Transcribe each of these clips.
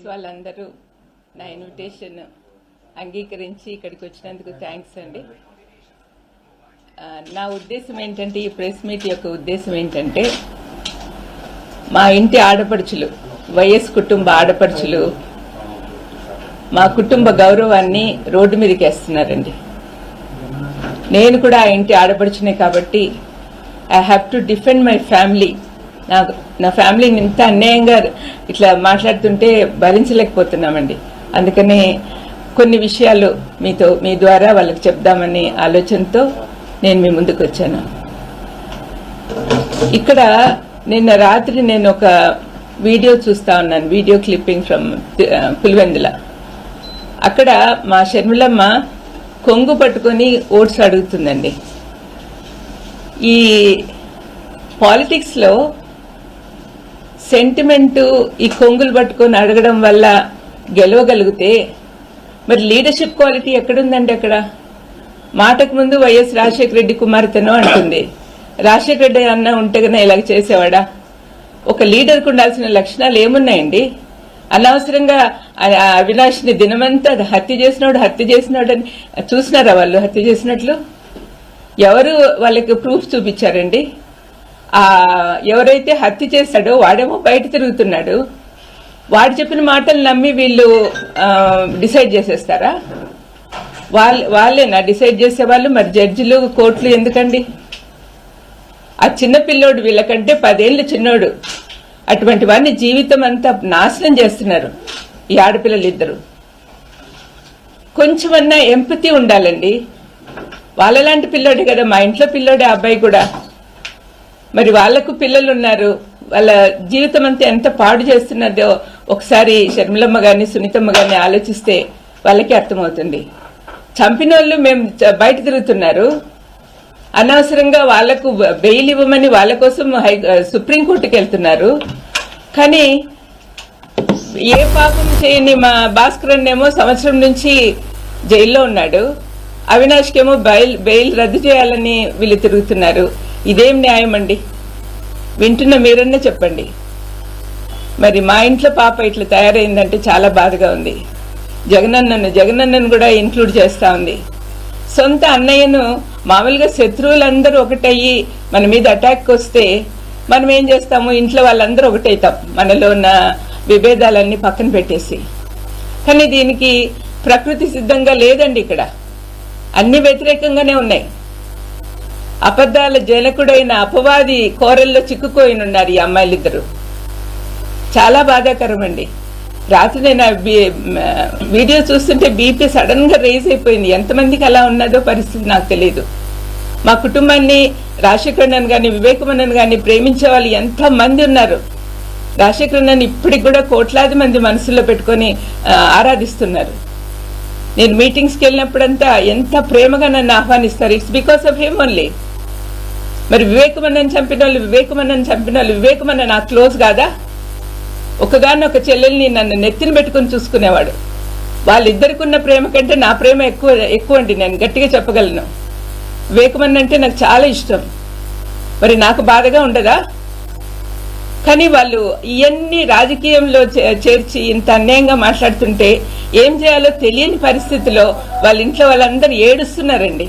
Friends వాళ్ళందరూ నా invitation అంగీకరించి ఇక్కడికి వచ్చినందుకు థ్యాంక్స్ అండి. నా ఉద్దేశం ఏంటంటే ఈ ప్రెస్ మీట్ యొక్క ఉద్దేశం ఏంటంటే మా ఇంటి ఆడపడుచులు వైఎస్ కుటుంబ ఆడపడుచులు మా కుటుంబ గౌరవాన్ని రోడ్డు మీదకి వేస్తున్నారండి. నేను కూడా ఆ ఇంటి ఆడపడుచునే కాబట్టి I have to defend my family నాకు నా ఫ్యామిలీని ఇంత అన్యాయంగా ఇట్లా మాట్లాడుతుంటే భరించలేకపోతున్నామండి. అందుకని కొన్ని విషయాలు మీతో మీ ద్వారా వాళ్ళకి చెప్దామనే ఆలోచనతో నేను మీ ముందుకు వచ్చాను. ఇక్కడ నిన్న రాత్రి నేను ఒక వీడియో చూస్తా ఉన్నాను. Video clipping from Pulivendula. అక్కడ మా షర్మిలమ్మ కొంగు పట్టుకొని ఓట్స్ అడుగుతుందండి. ఈ పాలిటిక్స్లో సెంటిమెంటు ఈ కొంగులు పట్టుకొని అడగడం వల్ల గెలవగలిగితే మరి లీడర్షిప్ క్వాలిటీ ఎక్కడుందండి అక్కడ? మాటకు ముందు వైఎస్ రాజశేఖర రెడ్డి కుమార్తెను అంటుంది. రాజశేఖర రెడ్డి అన్న ఉంటే కన్నా ఇలాగ చేసేవాడా? ఒక లీడర్కు ఉండాల్సిన లక్షణాలు ఏమున్నాయండి? అనవసరంగా అవినాష్ని దినమంతా హత్య చేసినాడు హత్య చేసినాడు అని చూసినారా వాళ్ళు? హత్య చేసినట్లు? ఎవరు వాళ్ళకి ప్రూఫ్ చూపించారండి? ఆ ఎవరైతే హత్య చేశాడో వాడేమో బయట తిరుగుతున్నాడు. వాడు చెప్పిన మాటలు నమ్మి వీళ్ళు డిసైడ్ చేసేస్తారా? వాళ్ళ వాళ్ళేనా? డిసైడ్ చేసేవాళ్ళు మరి జడ్జిలు కోర్టులు ఎందుకండి? ఆ చిన్న పిల్లోడు వీళ్ళకంటే పదేళ్ళు చిన్నోడు. అటువంటి వాడిని జీవితం అంతా నాశనం చేస్తున్నారు ఈ ఆడపిల్లలు ఇద్దరు కొంచెమన్నా ఎంపతి ఉండాలండి. వాళ్ళలాంటి పిల్లోడే కదా మా ఇంట్లో పిల్లోడే ఆ అబ్బాయి కూడా. మరి వాళ్ళకు పిల్లలు ఉన్నారు వాళ్ళ జీవితం అంతా ఎంత పాడు చేస్తున్నదో ఒకసారి షర్మిలమ్మ గారిని సునీతమ్మ గారిని ఆలోచిస్తే వాళ్ళకి అర్థమవుతుంది. చంపిన వాళ్ళు మేము బయట తిరుగుతున్నారు. అనవసరంగా వాళ్ళకు బెయిల్ ఇవ్వమని వాళ్ళ కోసం హై సుప్రీంకోర్టుకి వెళ్తున్నారు. కానీ ఏ పాపం చేయని మా భాస్కరన్ ఏమో సంవత్సరం నుంచి జైల్లో ఉన్నాడు. అవినాష్కేమో బెయిల్ బెయిల్ రద్దు చేయాలని వీళ్ళు తిరుగుతున్నారు. ఇదేం న్యాయం అండి వింటున్న మీరన్నా చెప్పండి. మరి మా ఇంట్లో పాప ఇట్లా తయారైందంటే చాలా బాధగా ఉంది. జగనన్నను జగనన్నను కూడా ఇంక్లూడ్ చేస్తూ ఉంది. సొంత అన్నయ్యను మామూలుగా శత్రువులందరూ ఒకటయ్యి మన మీద అటాక్ వస్తే మనం ఏం చేస్తాము? ఇంట్లో వాళ్ళందరూ ఒకటైతాం. మనలో ఉన్న విభేదాలన్నీ పక్కన పెట్టేసి. కానీ దీనికి ప్రకృతి సిద్ధంగా లేదండి ఇక్కడ. అన్ని వ్యతిరేకంగానే ఉన్నాయి. అబద్ధాల జనకుడైన అపవాది కోరల్లో చిక్కుపోయినున్నారు ఈ అమ్మాయిలిద్దరు. చాలా బాధాకరం అండి రాత్రి నేను వీడియో చూస్తుంటే బీపీ సడన్గా రేజ్ అయిపోయింది. ఎంతమందికి అలా ఉన్నదో పరిస్థితి నాకు తెలియదు మా కుటుంబాన్ని రాజశేఖరన్ కానీ వివేకమన్నన్ కానీ ప్రేమించే వాళ్ళు ఎంత మంది ఉన్నారు. రాజశేఖరన్ ఇప్పటికి కూడా కోట్లాది మంది మనసులో పెట్టుకొని ఆరాధిస్తున్నారు. నేను మీటింగ్స్కి వెళ్ళినప్పుడంతా ఎంత ప్రేమగా నన్ను ఆహ్వానిస్తారు. It's because of him only. మరి వివేకమన్నని చంపిన వాళ్ళు వివేకమన్నని చంపిన వాళ్ళు వివేకమన్న నాకు క్లోజ్ కాదా? ఒకగానొక ఒక చెల్లెల్ని నన్ను నెత్తిన పెట్టుకుని చూసుకునేవాడు. వాళ్ళిద్దరికి ఉన్న ప్రేమ కంటే నా ప్రేమ ఎక్కువ ఎక్కువ అండి నేను గట్టిగా చెప్పగలను. వివేకమన్న అంటే నాకు చాలా ఇష్టం. మరి నాకు బాధగా ఉండదా? కానీ వాళ్ళు ఇవన్నీ రాజకీయంలో చే- చేర్చి ఇంత అన్యాయంగా మాట్లాడుతుంటే ఏం చేయాలో తెలియని పరిస్థితిలో వాళ్ళ ఇంట్లో వాళ్ళందరూ ఏడుస్తున్నారండి.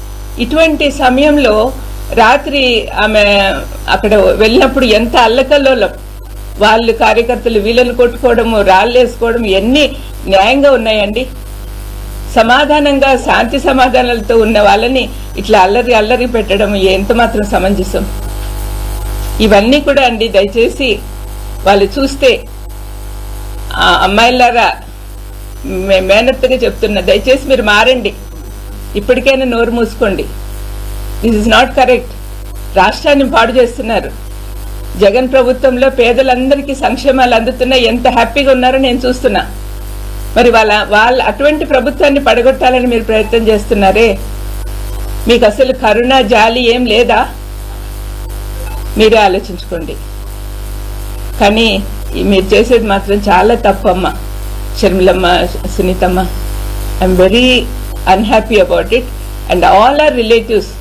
ఇటువంటి సమయంలో రాత్రి ఆమె అక్కడ వెళ్ళినప్పుడు ఎంత అల్లకల్లోలం. వాళ్ళు కార్యకర్తలు వీళ్ళని కొట్టుకోవడము రాళ్ళు వేసుకోవడం ఎన్ని న్యాయంగా ఉన్నాయండి. సమాధానంగా శాంతి సమాధానాలతో ఉన్న వాళ్ళని ఇట్లా అల్లరి అల్లరి పెట్టడం ఎంత మాత్రం సమంజసం. ఇవన్నీ కూడా అండి దయచేసి వాళ్ళు చూస్తే ఆ అమ్మాయిలారా మే- మేనత్తగా చెప్తున్నా దయచేసి మీరు మారండి. ఇప్పటికైనా నోరు మూసుకోండి. దిస్ ఇస్ నాట్ కరెక్ట్ రాష్ట్రాన్ని పాడు చేస్తున్నారు. జగన్ ప్రభుత్వంలో పేదలందరికీ సంక్షేమాలు అందుతున్నాయి ఎంత హ్యాపీగా ఉన్నారో నేను చూస్తున్నా. మరి వాళ్ళ వాళ్ళ అటువంటి ప్రభుత్వాన్ని పడగొట్టాలని మీరు ప్రయత్నం చేస్తున్నారే? మీకు అసలు కరుణ జాలి ఏం లేదా? మీరే ఆలోచించుకోండి. కానీ మీరు చేసేది మాత్రం చాలా తప్పమ్మ షర్మిలమ్మ సునీతమ్మ. I'm very unhappy about it and all our relatives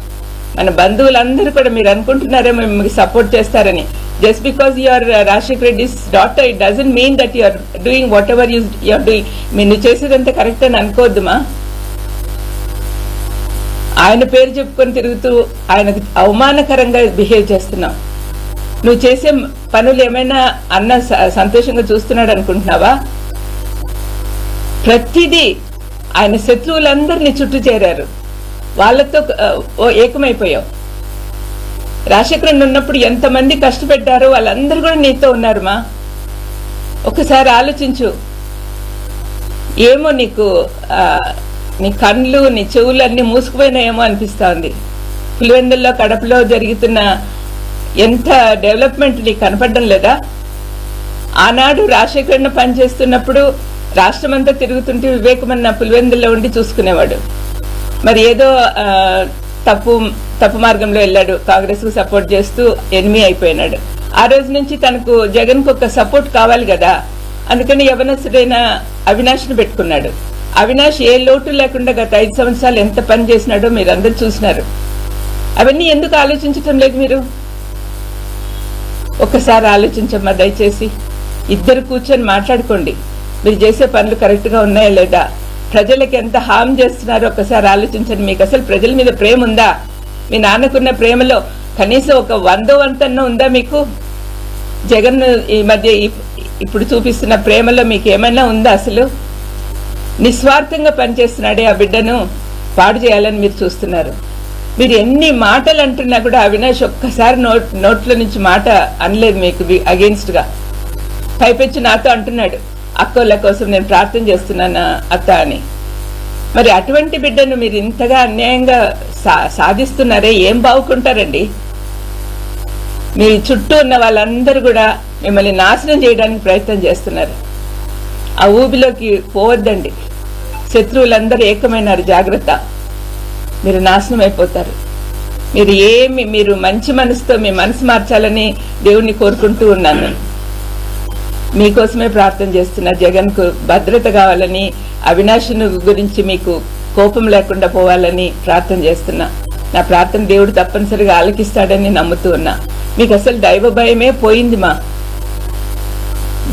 మన బంధువులందరూ కూడా మీరు అనుకుంటున్నారేమో మీకు సపోర్ట్ చేస్తారని. Just because your Rajasekhar Reddy's daughter it doesn't mean that you're doing whatever you your doing మీరు నువ్వు చేసేదంతా కరెక్ట్ అని అనుకోవద్దుమా? ఆయన పేరు చెప్పుకొని తిరుగుతూ ఆయనకు అవమానకరంగా బిహేవ్ చేస్తున్నావు. నువ్వు చేసే పనులు ఏమైనా అన్న సంతోషంగా చూస్తున్నాడు అనుకుంటున్నావా? ప్రతిదీ ఆయన శత్రువులందరినీ చుట్టూ చేరారు. వాళ్ళతో ఓ ఏకమైపోయావు రాజశేఖరుడు ఉన్నప్పుడు ఎంతమంది కష్టపెట్టారో వాళ్ళందరూ కూడా నీతో ఉన్నారు మా. ఒకసారి ఆలోచించు. ఏమో నీకు నీ కళ్ళు నీ చెవులు అన్నీ మూసుకుపోయినాయేమో అనిపిస్తా ఉంది పులివెందుల్లో కడపలో జరుగుతున్న ఎంత డెవలప్మెంట్ నీకు కనపడడం లేదా? ఆనాడు రాజశేఖరన్ పనిచేస్తున్నప్పుడు రాష్ట్రమంతా తిరుగుతుంటే వివేకమన్న పులివెందుల్లో ఉండి చూసుకునేవాడు. మరి ఏదో తప్పు తప్పు మార్గంలో వెళ్ళాడు. కాంగ్రెస్కు సపోర్ట్ చేస్తూ ఎనిమి అయిపోయినాడు. ఆ రోజు నుంచి తనకు జగన్కు ఒక సపోర్ట్ కావాలి కదా. అందుకని యవనస్తుడైన అవినాష్ను పెట్టుకున్నాడు. అవినాష్ ఏ లోటు లేకుండా గత ఐదు సంవత్సరాలు ఎంత పని చేసినాడో మీరు అందరు చూసినారు. అవన్నీ ఎందుకు ఆలోచించటం లేదు మీరు? ఒక్కసారి ఆలోచించమ్మా దయచేసి. ఇద్దరు కూర్చొని మాట్లాడుకోండి. మీరు చేసే పనులు కరెక్ట్గా ఉన్నాయా లేదా? ప్రజలకు ఎంత హామ్ చేస్తున్నారో ఒకసారి ఆలోచించండి. మీకు అసలు ప్రజల మీద ప్రేమ ఉందా? మీ నాన్నకున్న ప్రేమలో కనీసం ఒక వందో వంతన్న ఉందా మీకు? జగన్ ఈ మధ్య ఇప్పుడు చూపిస్తున్న ప్రేమలో మీకు ఏమైనా ఉందా అసలు? నిస్వార్థంగా పనిచేస్తున్నాడే ఆ బిడ్డను పాడు చేయాలని మీరు చూస్తున్నారు. మీరు ఎన్ని మాటలు అంటున్నా కూడా అవినాష్ ఒక్కసారి నోట్ నోట్లో నుంచి మాట అనలేదు మీకు అగేన్స్ట్గా పైపెచ్చి నాతో అంటున్నాడు. అక్కోళ్ళ కోసం నేను ప్రార్థన చేస్తున్నాను అత్త అని. మరి అటువంటి బిడ్డను మీరు ఇంతగా అన్యాయంగా సా- సాధిస్తున్నారే ఏం బాగుకుంటారండి? మీ చుట్టూ ఉన్న వాళ్ళందరూ కూడా మిమ్మల్ని నాశనం చేయడానికి ప్రయత్నం చేస్తున్నారు. ఆ ఊబిలోకి పోవద్దండి. శత్రువులందరూ ఏకమైనారు జాగ్రత్త. మీరు నాశనం అయిపోతారు. మీరు ఏమి మీరు మంచి మనసుతో మీ మనసు మార్చాలని దేవుణ్ణి కోరుకుంటూ ఉన్నాను. మీకోసమే ప్రార్థన చేస్తున్నా జగన్కు భద్రత కావాలని అవినాశుని గురించి మీకు కోపం లేకుండా పోవాలని ప్రార్థన చేస్తున్నా. నా ప్రార్థన దేవుడు తప్పనిసరిగా ఆలకిస్తాడని నమ్ముతూ ఉన్నా. మీకు అసలు దైవ భయమే పోయింది మా.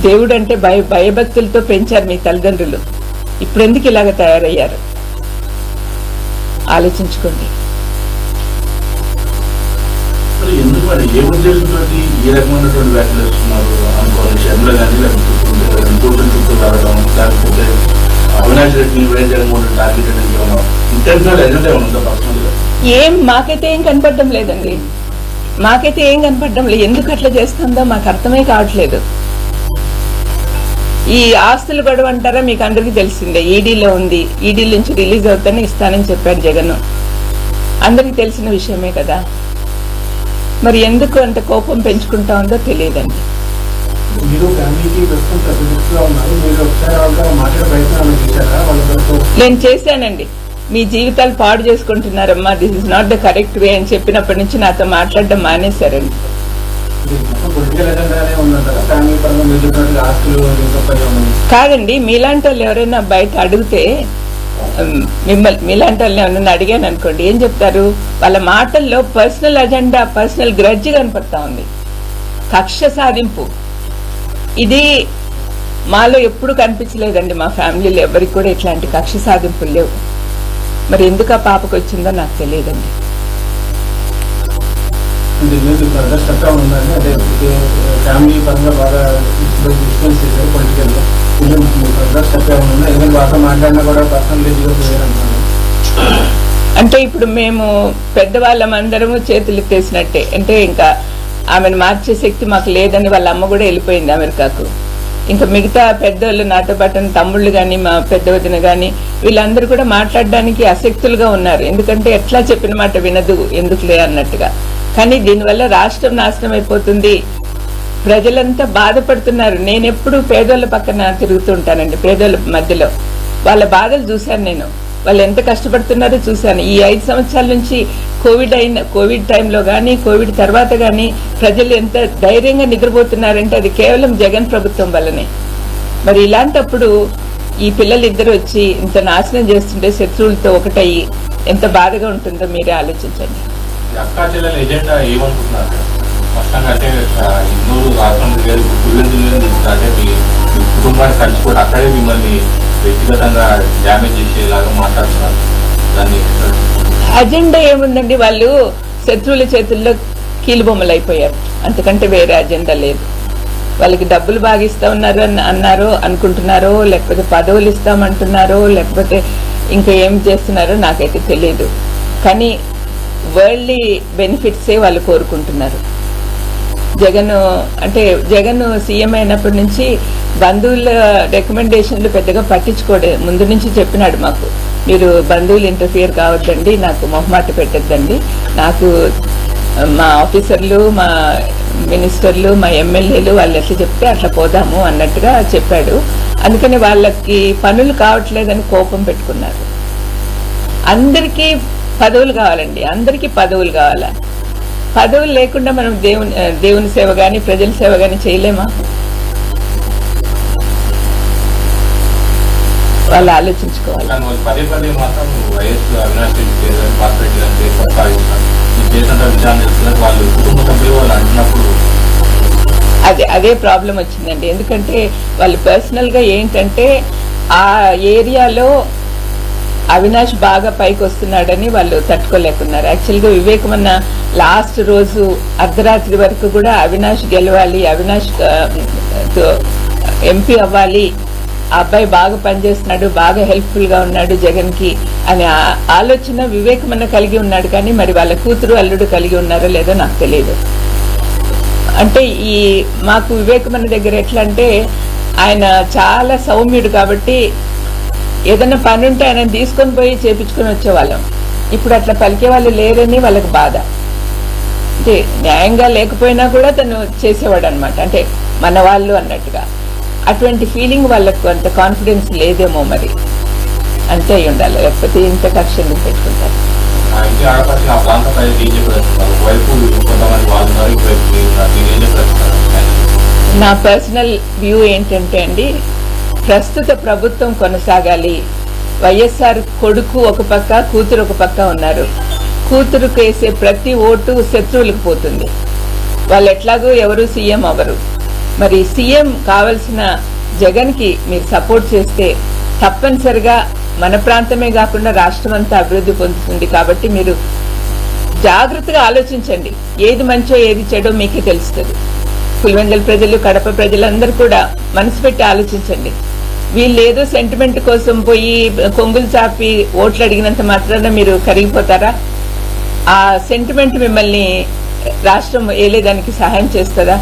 దేవుడు అంటే భయ భయభక్తులతో పెంచారు మీ తల్లిదండ్రులు. ఇప్పుడెందుకు ఇలాగ తయారయ్యారు? ఆలోచించుకోండి. ఎందుకు ఏ ఉద్దేశంతో ఈ రకమైనటువంటి వ్యాఖ్యలు టైంలో కానీ లేకపోతే ఇంకోటి చుట్టూ రావడం లేకపోతే అవినాష్ రెడ్డిని వేరే జగన్మోహన్ టార్గెట్ అనేది ఏమన్నా ఇంటెన్షనల్ ఎజెండా ఏమైనా ఉందా పర్సనల్గా ఏం మాకైతే ఏం కనపడడం లేదండి. మాకైతే ఏం కనపడడం లేదు. ఎందుకు అట్లా చేస్తుందో మాకు అర్థమే కావట్లేదు. ఈ ఆస్తులు గొడవ అంటారా మీకు అందరికీ తెలిసిందే. ఈడీలో ఉంది. ఈడీ నుంచి రిలీజ్ అవుతానే ఇస్తానని చెప్పారు జగన్. అందరికీ తెలిసిన విషయమే కదా. మరి ఎందుకు అంత కోపం పెంచుకుంటా ఉందో తెలియదండి. మీరు ఫ్యామిలీకి ప్రస్తుతం సబ్జెక్ట్గా ఉన్నారు. మీరు ఒకసారి వాళ్ళతో మాట్లాడే ప్రయత్నం ఏమైనా చేశారా? వాళ్ళతో నేను చేశానండి. మీ జీవితాలు పాడు చేసుకుంటున్నారమ్మా. This is not the correct way అని చెప్పినప్పటి నుంచి నాతో మాట్లాడడం మానేశారండి. కాదండి మీలాంటి వాళ్ళు ఎవరైనా బయట అడిగితే మిమ్మల్ని మీలాంటి వాళ్ళని ఎవరైనా అడిగాను అనుకోండి ఏం చెప్తారు? వాళ్ళ మాటల్లో పర్సనల్ అజెండా పర్సనల్ గ్రడ్జ్ కనపడతా ఉంది. కక్ష సాధింపు. ఇది మాలో ఎప్పుడు కనిపించలేదండి. మా ఫ్యామిలీలో ఎవరికి కూడా ఇట్లాంటి కక్ష సాధింపులు లేవు. మరి ఎందుకు ఆ పాపకు వచ్చిందో నాకు తెలియదండి. అంటే ఇప్పుడు మేము పెద్దవాళ్ళం అందరము చేతులు ఎత్తేసినట్టే. అంటే ఇంకా ఆమెను మార్చే శక్తి మాకు లేదని వాళ్ళ అమ్మ కూడా వెళ్ళిపోయింది అమెరికాకు. ఇంకా మిగతా పెద్దోళ్ళు నాతో పాటు తమ్ముళ్ళు కానీ మా పెద్ద వదిన కానీ వీళ్ళందరూ కూడా మాట్లాడడానికి అసక్తులుగా ఉన్నారు. ఎందుకంటే ఎట్లా చెప్పిన మాట వినదు ఎందుకులే అన్నట్టుగా. కానీ దీనివల్ల రాష్ట్రం నాశనం అయిపోతుంది. ప్రజలంతా బాధపడుతున్నారు. నేను ఎప్పుడు పేదోళ్ళ పక్కన తిరుగుతుంటానండి పేదోళ్ళ మధ్యలో. వాళ్ళ బాధలు చూశాను నేను. వాళ్ళు ఎంత కష్టపడుతున్నారో చూశాను. ఈ ఐదు సంవత్సరాల నుంచి కోవిడ్ అయిన కోవిడ్ టైంలో కానీ కోవిడ్ తర్వాత కానీ ప్రజలు ఎంత ధైర్యంగా నిద్రపోతున్నారంటే అది కేవలం జగన్ ప్రభుత్వం వల్లనే. మరి ఇలాంటప్పుడు ఈ పిల్లలు ఇద్దరు వచ్చి ఇంత నాశనం చేస్తుంటే శత్రువులతో ఒకటయ్యి ఎంత బాధగా ఉంటుందో మీరే ఆలోచించండి. ఈ అక్కా చెల్లెల కుటుంబాన్ని కలిసిపోయి అక్కడే మిమ్మల్ని వ్యక్తిగతంగా డ్యామేజ్ చేసేలాగా మాట్లాడుతున్నారు. దాన్ని అజెండా ఏముందండి? వాళ్ళు శత్రువుల చేతుల్లో కీలుబొమ్మలు అయిపోయారు. అంతకంటే వేరే అజెండా లేదు. వాళ్ళకి డబ్బులు బాగా ఇస్తా ఉన్నారు అని అన్నారో అనుకుంటున్నారో లేకపోతే పదవులు ఇస్తామంటున్నారో లేకపోతే ఇంకా ఏం చేస్తున్నారో నాకైతే తెలియదు కానీ వరల్డ్లీ బెనిఫిట్సే వాళ్ళు కోరుకుంటున్నారు. జగన్ అంటే జగన్ సీఎం అయినప్పటి నుంచి బంధువుల రికమెండేషన్లు పెద్దగా పట్టించుకోడే ముందు నుంచి చెప్పినాడు మాకు. మీరు బంధువులు ఇంటర్ఫియర్ కావద్దండి నాకు మొహమాట పెట్టద్దండి. నాకు మా ఆఫీసర్లు మా మినిస్టర్లు మా ఎమ్మెల్యేలు వాళ్ళు ఎట్లా చెప్తే అట్లా పోదాము అన్నట్టుగా చెప్పాడు. అందుకని వాళ్ళకి పనులు కావట్లేదని కోపం పెట్టుకున్నారు. అందరికీ పదవులు కావాలండి అందరికీ పదవులు కావాలా? పదవులు లేకుండా మనం దేవుని దేవుని సేవ కానీ ప్రజల సేవ కానీ చేయలేమా? వాళ్ళు అంటున్నప్పుడు అదే అదే ప్రాబ్లం వచ్చిందండి. ఎందుకంటే వాళ్ళు పర్సనల్గా ఏంటంటే ఆ ఏరియాలో అవినాష్ బాగా పైకి వస్తున్నాడని వాళ్ళు తట్టుకోలేకున్నారు. యాక్చువల్గా వివేకమన్న లాస్ట్ రోజు అర్ధరాత్రి వరకు కూడా అవినాష్ గెలవాలి అవినాష్ ఎంపీ అవ్వాలి ఆ అబ్బాయి బాగా పనిచేస్తున్నాడు బాగా హెల్ప్ఫుల్గా ఉన్నాడు జగన్కి అనే ఆ- ఆలోచన వివేకమన్న కలిగి ఉన్నాడు కానీ మరి వాళ్ళ కూతురు అల్లుడు కలిగి ఉన్నారో లేదో నాకు తెలియదు అంటే ఈ మాకు వివేకమన్న దగ్గర ఎట్లా అంటే ఆయన చాలా సౌమ్యుడు కాబట్టి ఏదైనా పని ఉంటే ఆయన తీసుకొని పోయి చేపించుకొని వచ్చేవాళ్ళం. ఇప్పుడు అట్లా పలికే వాళ్ళు లేరని వాళ్ళకి బాధ. అంటే న్యాయంగా లేకపోయినా కూడా తను చేసేవాడు అనమాట అంటే మన వాళ్ళు అన్నట్టుగా. అటువంటి ఫీలింగ్ వాళ్ళకు అంత కాన్ఫిడెన్స్ లేదేమో మరి. అంతే అయి ఉండాలి. లేకపోతే ఇంత కక్ష ఎందుకు పెట్టుకుంటారు? నా పర్సనల్ వ్యూ ఏంటంటే అండి ప్రస్తుత ప్రభుత్వం కొనసాగాలి. వైఎస్ఆర్ కొడుకు ఒక పక్క కూతురు ఒక పక్క ఉన్నారు. కూతురుకు వేసే ప్రతి ఓటు శత్రువులకు పోతుంది. వాళ్ళు ఎట్లాగో ఎవరు సీఎం అవరు మరి సీఎం కావలసిన జగన్కి మీరు సపోర్ట్ చేస్తే తప్పనిసరిగా మన ప్రాంతమే కాకుండా రాష్ట్రం అంతా అభివృద్ధి పొందుతుంది కాబట్టి మీరు జాగ్రత్తగా ఆలోచించండి. ఏది మంచో ఏది చెడో మీకే తెలుస్తుంది. పులివెందుల ప్రజలు కడప ప్రజలందరూ కూడా మనసు పెట్టి ఆలోచించండి. వీళ్ళు ఏదో సెంటిమెంట్ కోసం పోయి కొంగులు చాపి ఓట్లు అడిగినంత మాత్రాన మీరు కరిగిపోతారా? ఆ సెంటిమెంట్ మిమ్మల్ని రాష్ట్రం ఏలేదానికి సహాయం చేస్తుందా?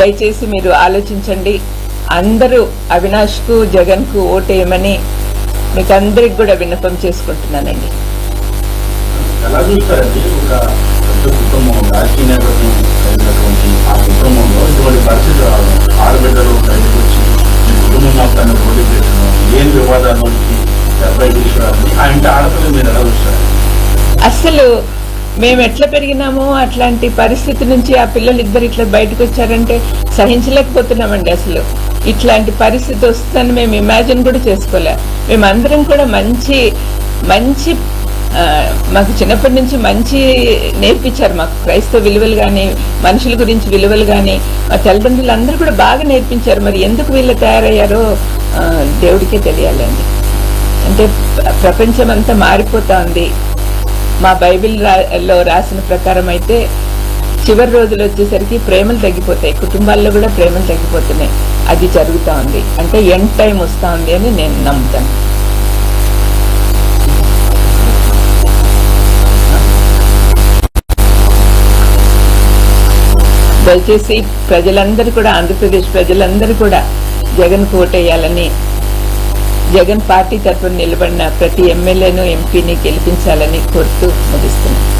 దయచేసి మీరు ఆలోచించండి. అందరూ అవినాష్కు జగన్కు ఓటేయమని మీకు అందరికి కూడా విన్నపం చేసుకుంటున్నానండి. ఎలా చూస్తారండి? ఒక పెద్ద కుటుంబం రాజకీయ నేపథ్యం కలిగినటువంటి ఆ కుటుంబంలో ఇటువంటి పరిస్థితి రావడం ఆడబిడ్డలు బయటకు వచ్చి ఈ కుటుంబం మొత్తాన్ని పోటీ పెట్టడం ఏం వివాదాల్లోకి అబ్బాయి తీసుకురావడం ఆ ఇంటి ఆడపిల్లలు మీరు ఎలా చూస్తారు? అసలు మేము ఎట్లా పెరిగినామో అట్లాంటి పరిస్థితి నుంచి ఆ పిల్లలు ఇద్దరు ఇట్లా బయటకు వచ్చారంటే సహించలేకపోతున్నామండి అసలు. ఇట్లాంటి పరిస్థితి వస్తుందని మేము ఇమాజిన్ కూడా చేసుకోలే. మేమందరం కూడా మంచి మంచి మాకు చిన్నప్పటి నుంచి మంచి నేర్పించారు. మాకు క్రైస్తవ విలువలు కానీ మనుషుల గురించి విలువలు కానీ మా తల్లిదండ్రులు అందరూ కూడా బాగా నేర్పించారు. మరి ఎందుకు వీళ్ళు తయారయ్యారో దేవుడికే తెలియాలండి. అంటే ప్రపంచం అంతా మారిపోతా ఉంది. మా బైబిల్లో రాసిన ప్రకారం అయితే చివరి రోజులు వచ్చేసరికి ప్రేమలు తగ్గిపోతాయి. కుటుంబాల్లో కూడా ప్రేమలు తగ్గిపోతున్నాయి. అది జరుగుతూ ఉంది. అంటే ఎండ్ టైం వస్తూ ఉంది అని నేను నమ్ముతాను. దయచేసి ప్రజలందరూ కూడా ఆంధ్రప్రదేశ్ ప్రజలందరూ కూడా జగన్ ఓటేయాలని జగన్ పార్టీ తరఫున నిలబడిన ప్రతి ఎమ్మెల్యేను ఎంపీని గెలిపించాలని కోరుతూ ముగిస్తున్నాను